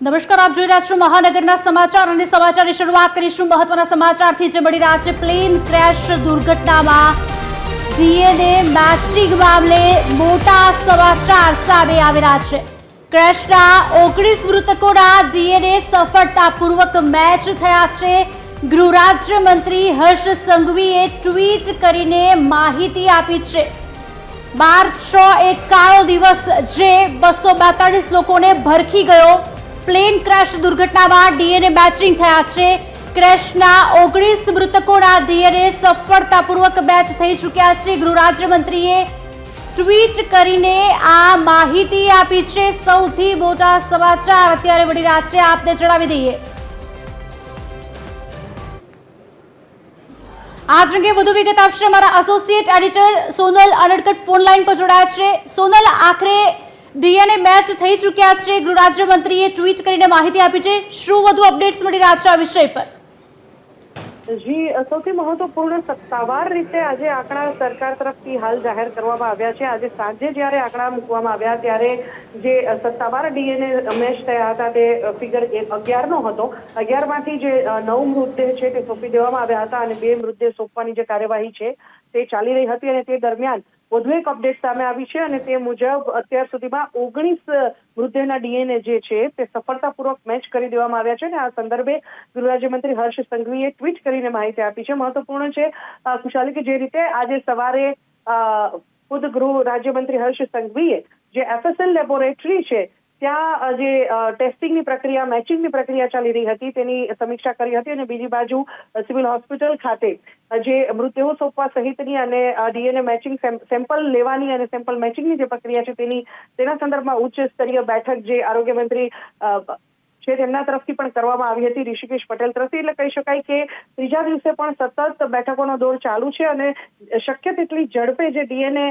નમસ્કાર, આપ જોઈ રહ્યા છો મહાનગરના સમાચાર અને સમાચારની શરૂઆત કરીશું મહત્વના સમાચારથી જે મળી રહ્યા છે. પ્લેન ક્રેશ દુર્ઘટનામાં ડીએનએ મેચિંગ મામલે મોટા સમાચાર સામે આવી રહ્યા છે. ક્રેશના ઓગણીસ મૃતકોના ડીએનએ સફળતાપૂર્વક મેચ થયા છે. ગૃહરાજ્યમંત્રી મંત્રી હર્ષ સંઘવીએ ટ્વીટ કરીને માહિતી આપી છે. માર્ચ એક કાળો દિવસ જે બસો બેતાળીસ લોકોને ભરખી ગયો. પ્લેન ક્રેશ દુર્ઘટનામાં ડીએનએ મેચિંગ થયા છે. ક્રેશના ઓગણીસ મૃતકોના ડીએનએ સફળતાપૂર્વક મેચ થઈ ચૂક્યા છે. ગૃહ રાજ્યમંત્રીએ ટ્વીટ કરીને આ માહિતી આપી છે. સૌથી મોટા સમાચાર અત્યારે મળી રહ્યા છે. આપને જણાવી દઈએ. આજ અંગે વધુ વિગત આપશે અમારા associate editor Sonal Anadkat phone line પર જોડાયા છે. સોનલ, આખરે ડીએનએ મેચ થઈ ચૂક્યા છે. ગૃહ રાજ્યમંત્રીએ ટ્વીટ કરીને માહિતી આપી છે. શું વધુ અપડેટ્સ મળી રહ્યા છે આ વિષય પર? જી, સૌથી મહત્વપૂર્ણ સત્તાવાર રીતે આજે આંકડા સરકાર તરફથી હાલ જાહેર કરવામાં આવ્યા છે. આજે સાંજે જ્યારે આંકડા મૂકવામાં આવ્યા, ત્યારે જે સત્તાવાર ડીએનએ મેચ થયા હતા, તે ફિગર અગિયારનો હતો. અગિયારમાંથી જે નવ મૃતદેહ છે, તે સોંપી દેવામાં આવ્યા હતા અને બે મૃતદેહ સોંપવાની જે કાર્યવાહી છે, તે ચાલી રહી હતી અને તે દરમિયાન વધુ એક અપડેટ સામે આવી છે અને તે મુજબ અત્યાર સુધીમાં ઓગણીસ મૃતદેહના ડીએનએ જે છે તે સફળતાપૂર્વક મેચ કરી દેવામાં આવ્યા છે અને આ સંદર્ભે ગૃહ રાજ્યમંત્રી હર્ષ સંઘવીએ ટ્વીટ કરીને માહિતી આપી છે. મહત્વપૂર્ણ છે ખુશાલી કે જે રીતે આજે સવારે ખુદ ગૃહ રાજ્યમંત્રી હર્ષ સંઘવીએ જે એફએસએલ લેબોરેટરી છે ત્યાં જે ટેસ્ટિંગની પ્રક્રિયા મેચિંગની પ્રક્રિયા ચાલી રહી હતી, તેની સમીક્ષા કરી હતી અને બીજી બાજુ સિવિલ હોસ્પિટલ ખાતે જે મૃતદેહો સોંપવા સહિતની અને ડીએનએ મેચિંગ સેમ્પલ લેવાની અને સેમ્પલ મેચિંગની જે પ્રક્રિયા છે તેની, તેના સંદર્ભમાં ઉચ્ચ સ્તરીય બેઠક જે આરોગ્ય મંત્રી છે તેમના તરફથી પણ કરવામાં આવી હતી, ઋષિકેશ પટેલ તરફથી. એટલે કહી શકાય કે ત્રીજા દિવસે પણ સતત બેઠકોનો દોર ચાલુ છે અને શક્ય તેટલી ઝડપે જે ડીએનએ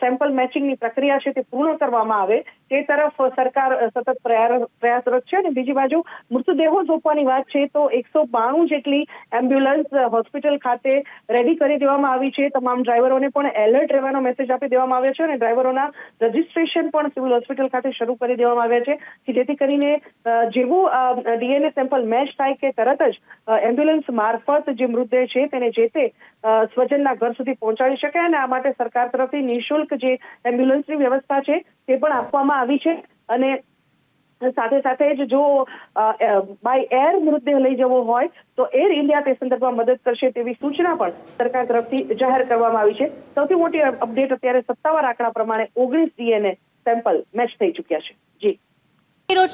સેમ્પલ મેચિંગની પ્રક્રિયા છે તે પૂર્ણ કરવામાં આવે તે તરફ સરકાર સતત પ્રયાસરત છે અને બીજી બાજુ મૃતદેહો સોંપવાની વાત છે તો એકસો બાણું જેટલી એમ્બ્યુલન્સ હોસ્પિટલ ખાતે રેડી કરી દેવામાં આવી છે. તમામ ડ્રાઈવરોને પણ એલર્ટ રહેવાનો મેસેજ આપી દેવામાં આવ્યો છે અને ડ્રાઈવરોના રજીસ્ટ્રેશન પણ સિવિલ હોસ્પિટલ ખાતે શરૂ કરી દેવામાં આવ્યા છે. કે જેથી કરીને જેવું ડીએનએ સેમ્પલ મેચ થાય કે તરત જ એમ્બ્યુલન્સ મારફત જે મૃતદેહ છે તેને જે તે સ્વજનના ઘર સુધી પહોંચાડી શકે અને આ માટે સરકાર તરફથી નિઃશુલ્ક જે એમ્બ્યુલન્સની વ્યવસ્થા છે તે પણ આપવામાં આવી છે અને સાથે સાથે જ જો બાય એર મૃતદેહ લઈ જવો હોય, તો એર ઇન્ડિયા તે સંદર્ભમાં મદદ કરશે તેવી સૂચના પણ સરકાર તરફથી જાહેર કરવામાં આવી છે. સૌથી મોટી અપડેટ અત્યારે સત્તાવાર આંકડા પ્રમાણે ઓગણીસ ડીએનએ સેમ્પલ મેચ થઈ ચૂક્યા છે. જી.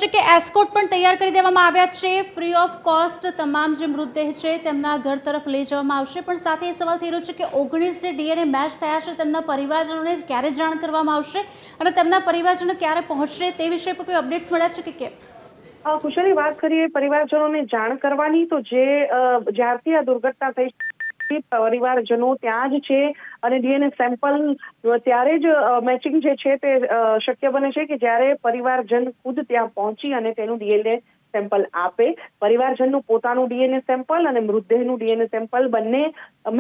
કે એસ્કોટ પણ તૈયાર કરી દેવામાં આવ્યા છે. ફ્રી ઓફ કોસ્ટ તમામ જે મૃતદેહ છે તેમના ઘર તરફ લઈ જવામાં આવશે. પણ સાથે એ સવાલ થઈ રહ્યો છે કે ઓગણીસ જે ડીએનએ મેચ થયા છે તેમના પરિવારજનોને ક્યારે જાણ કરવામાં આવશે અને તેમના પરિવારજનો ક્યારે પહોંચશે તે વિશે પર કોઈ અપડેટ્સ મળ્યા છે કે કેમ? અ, વાત કરીએ પરિવારજનોને જાણ કરવાની તો જે જ્યારથી આ દુર્ઘટના થઈ તે પરિવારજનો ત્યાં જ છે અને ડીએનએ સેમ્પલ ત્યારે જ મેચિંગ જે છે તે શક્ય બને છે કે જ્યારે પરિવારજન ખુદ ત્યાં પહોંચી અને તેનું ડીએનએ સેમ્પલ આપે. પરિવારજનનું પોતાનું ડીએનએ સેમ્પલ અને મૃતદેહનું ડીએનએ સેમ્પલ બંને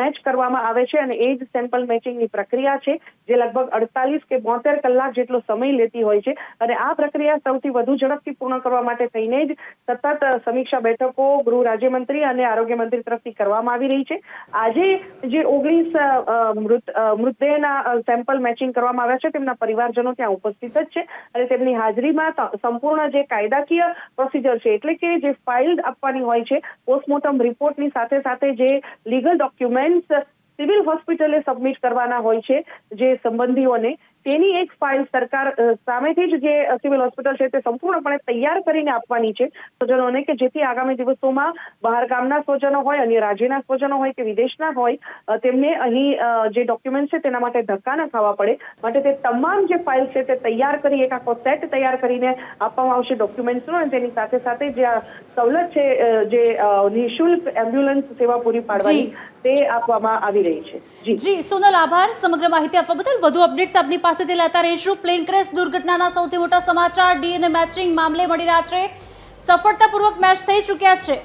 મેચ કરવામાં આવે છે અને એ જ સેમ્પલ મેચિંગની પ્રક્રિયા છે, જે લગભગ અડતાલીસ કે બોતેર કલાક જેટલો સમય લેતી હોય છે. અને આ પ્રક્રિયા સૌથી વધુ ઝડપથી પૂર્ણ કરવા માટે થઈને જ સતત સમીક્ષા બેઠકો ગૃહ રાજ્યમંત્રી અને આરોગ્ય મંત્રી તરફથી કરવામાં આવી રહી છે. આજે જે ઓગણીસ મૃત મૃતદેહના સેમ્પલ મેચિંગ કરવામાં આવ્યા છે, તેમના પરિવારજનો ત્યાં ઉપસ્થિત જ છે અને તેમની હાજરીમાં સંપૂર્ણ જે કાયદાકીય પ્રોસિજર છે. એટલે કે જે ફાઇલ આપવાની હોય છે પોસ્ટમોર્ટમ રિપોર્ટની સાથે સાથે જે લીગલ ડોક્યુમેન્ટ્સ સિવિલ હોસ્પિટલે સબમિટ કરવાના હોય છે, જે સંબંધીઓને. તેની એક ફાઇલ સરકાર સામેથી જ જે સિવિલ હોસ્પિટલ છે તે સંપૂર્ણપણે તૈયાર કરીને આપવાની છે. સ્વજનોને કે જેથી આગામી દિવસોમાં બહાર ગામના સ્વજનો હોય અન્ય રાજ્યના સ્વજનો હોય કે વિદેશના હોય તેમને અહીં જે ડોક્યુમેન્ટ છે તેના માટે ધક્કા ન ખાવા પડે. માટે તે તમામ જે ફાઇલ છે તે તૈયાર કરી એક આખો સેટ તૈયાર કરીને આપવામાં આવશે ડોક્યુમેન્ટ્સનો અને તેની સાથે સાથે જે આ સવલત છે જે નિઃશુલ્ક એમ્બ્યુલન્સ સેવા પૂરી પાડવાની તે આપવામાં આવી રહી છે. જી. સોનલ આભાર. સમગ્ર માહિતી આપવા બદલ વધુ અપડેટ્સ આપની પાસેથી લેતા રહીશું. પ્લેન ક્રેશ દુર્ઘટનાના સૌથી મોટા સમાચાર ડીએનએ મેચિંગ મામલે મળી રહ્યા છે. સફળતાપૂર્વક મેચ થઈ ચૂક્યા છે.